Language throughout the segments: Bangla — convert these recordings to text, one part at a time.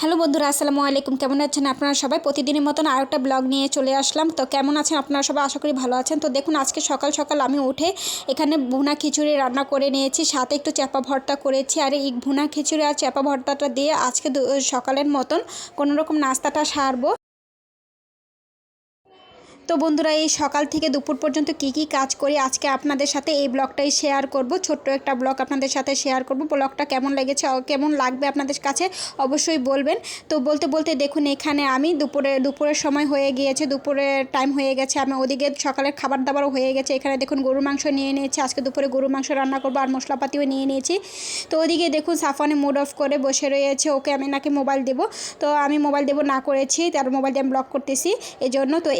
হ্যালো বন্ধুরা, আসসালামু আলাইকুম। কেমন আছেন আপনারা সবাই? প্রতিদিনের মতন আর একটা ব্লগ নিয়ে চলে আসলাম। তো কেমন আছেন আপনারা সবাই? আশা করি ভালো আছেন। তো দেখুন, আজকে সকাল সকাল আমি উঠে এখানে ভুনা খিচুড়ি রান্না করে নিয়েছি। সাথে একটু চাপা ভর্তা করেছি। আর এই ভুনা খিচুড়ি আর চাপা ভর্তাটা দিয়ে আজকে সকালের মতন কোনো রকম নাস্তাটা সারবো। তো বন্ধুরা, এই সকাল থেকে দুপুর পর্যন্ত কি কি কাজ করি আজকে আপনাদের সাথে এই ব্লগটাই শেয়ার করব। ছোট্ট একটা ব্লগ আপনাদের সাথে শেয়ার করব। ব্লগটা কেমন লেগেছে কেমন লাগবে আপনাদের কাছে অবশ্যই বলবেন। তো বলতে বলতে দেখুন, এখানে আমি দুপুরে, দুপুরের সময় হয়ে গিয়েছে, দুপুরের টাইম হয়ে গেছে। আমি ওদিকে সকালের খাবার দাবারও হয়ে গেছে। এখানে দেখুন গরু মাংস নিয়ে নিয়েছি। আজকে দুপুরে গরু মাংস রান্না করব আর মশলাপাতিও নিয়ে নিয়েছি। তো ওদিকে দেখুন সাফানে মুড অফ করে বসে রয়েছে। ওকে আমি নাকি মোবাইল দেবো। তো আমি মোবাইল দেবো না করেছি, তার মোবাইল দিয়ে আমি ব্লক করতেছি। এই জন্য তো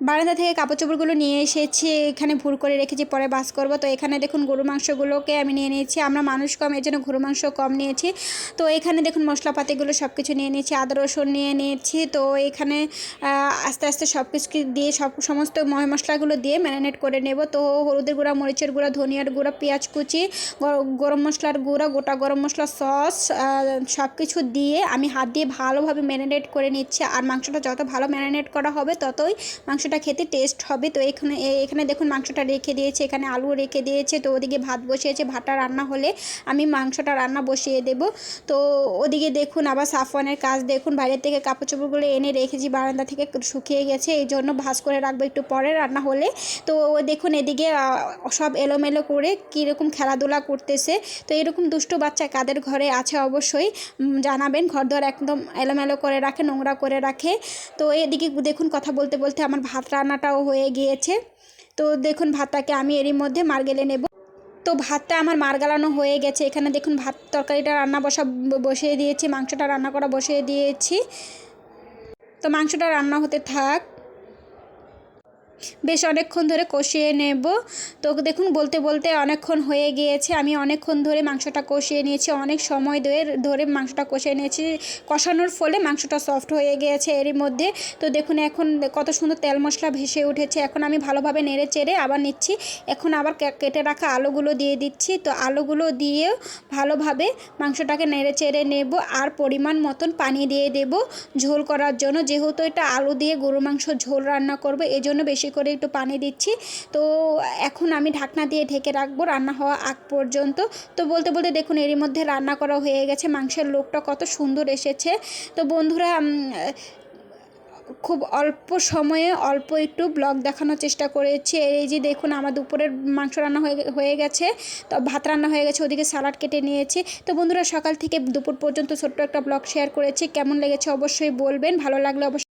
বারান্দা থেকে কাপড় চোপড়গুলো নিয়ে এসেছি, এখানে ভুল করে রেখেছি, পরে বাস করব। তো এখানে দেখুন গরু মাংসগুলোকে আমি নিয়ে নিয়েছি, আমরা মানুষ কম, এর জন্য গরু মাংস কম নিয়েছি। তো এখানে দেখুন মশলাপাতিগুলো সব কিছু নিয়ে নিয়েছি, আদা, রসুন নিয়ে নিয়েছি। তো এখানে আস্তে আস্তে সব কিছু দিয়ে, সব সমস্ত ময় মশলাগুলো দিয়ে ম্যারিনেট করে নেব। তো হলুদের গুঁড়া, মরিচের গুঁড়া, ধনিয়ার গুঁড়া, পেঁয়াজ কুচি, গর- গরম মশলার গুঁড়া, গোটা গরম মশলা সস সব কিছু দিয়ে আমি হাত দিয়ে ভালোভাবে ম্যারিনেট করে নিচ্ছি। আর মাংসটা যত ভালো ম্যারিনেট করা হবে, ততই মাংসটা খেতে টেস্ট হবে। তো এখানে এখানে দেখুন মাংসটা রেখে দিয়েছে, এখানে আলু রেখে দিয়েছে। তো ওদিকে ভাত বসিয়েছে, ভাতটা রান্না হলে আমি মাংসটা রান্না বসিয়ে দেব। তো ওদিকে দেখুন আবার সাফওয়ানের কাজ, দেখুন বাইরের থেকে কাপড় চোপড়গুলো এনে রেখেছি, বারান্দা থেকে শুকিয়ে গেছে, এই জন্য ভাজ করে রাখব একটু পরে রান্না হলে। তো ও দেখুন এদিকে সব এলোমেলো করে কীরকম খেলাধুলা করতেছে। তো এরকম দুষ্ট বাচ্চা কাদের ঘরে আছে অবশ্যই জানাবেন। ঘর দর একদম এলোমেলো করে রাখে, নোংরা করে রাখে। তো এদিকে দেখুন কথা বলতে বলতে আমার ভাত রান্নাটাও হয়ে গিয়েছে। তো দেখুন ভাতটাকে আমি এরই মধ্যে মার্গেলে নেব। তো ভাতটা আমার মার গালানো হয়ে গেছে। এখানে দেখুন ভাত তরকারিটা রান্না বসা বসিয়ে দিয়েছি, মাংসটা রান্না করা বসিয়ে দিয়েছি। তো মাংসটা রান্না হতে থাক। বেশ অনেকক্ষণ ধরে কষিয়ে নেব। তো দেখুন, বলতে বলতে অনেকক্ষণ হয়ে গিয়েছে। আমি অনেকক্ষণ ধরে মাংসটা কষিয়ে নিয়েছি। অনেক সময় ধরে ধরে মাংসটা কষিয়ে নিয়েছি। কষানোর ফলে মাংসটা সফট হয়ে গিয়েছে এরই মধ্যে। তো দেখুন, এখন কত সুন্দর তেল মশলা ভেসে উঠেছে। এখন আমি ভালোভাবে নেড়ে চেড়ে আবার নিচ্ছি। এখন আবার কেটে রাখা আলুগুলো দিয়ে দিচ্ছি। তো আলুগুলো দিয়ে ভালোভাবে মাংসটাকে নেড়ে চেড়ে নেব আর পরিমাণ মতন পানি দিয়ে দেব ঝোল করার জন্য। যেহেতু এটা আলু দিয়ে গরু মাংস ঝোল রান্না করব এই জন্য বেশি করে একটু পানি দিচ্ছি। তো এখন আমি ঢাকনা দিয়ে ঢেকে রাখব রান্না হওয়া আগ পর্যন্ত। তো বলতে বলতে দেখুন, এরই মধ্যে রান্না করা হয়ে গেছে। মাংসের লোকটা কত সুন্দর এসেছে। তো বন্ধুরা খুব অল্প সময়ে অল্প একটু ব্লগ দেখানোর চেষ্টা করেছি। এই যে দেখুন, আমার দুপুরের মাংস রান্না হয়ে গেছে। তো ভাত রান্না হয়ে গেছে, ওদিকে সালাড কেটে নিয়েছি। তো বন্ধুরা, সকাল থেকে দুপুর পর্যন্ত ছোট্ট একটা ব্লগ শেয়ার করেছি। কেমন লেগেছে অবশ্যই বলবেন, ভালো লাগলে অবশ্যই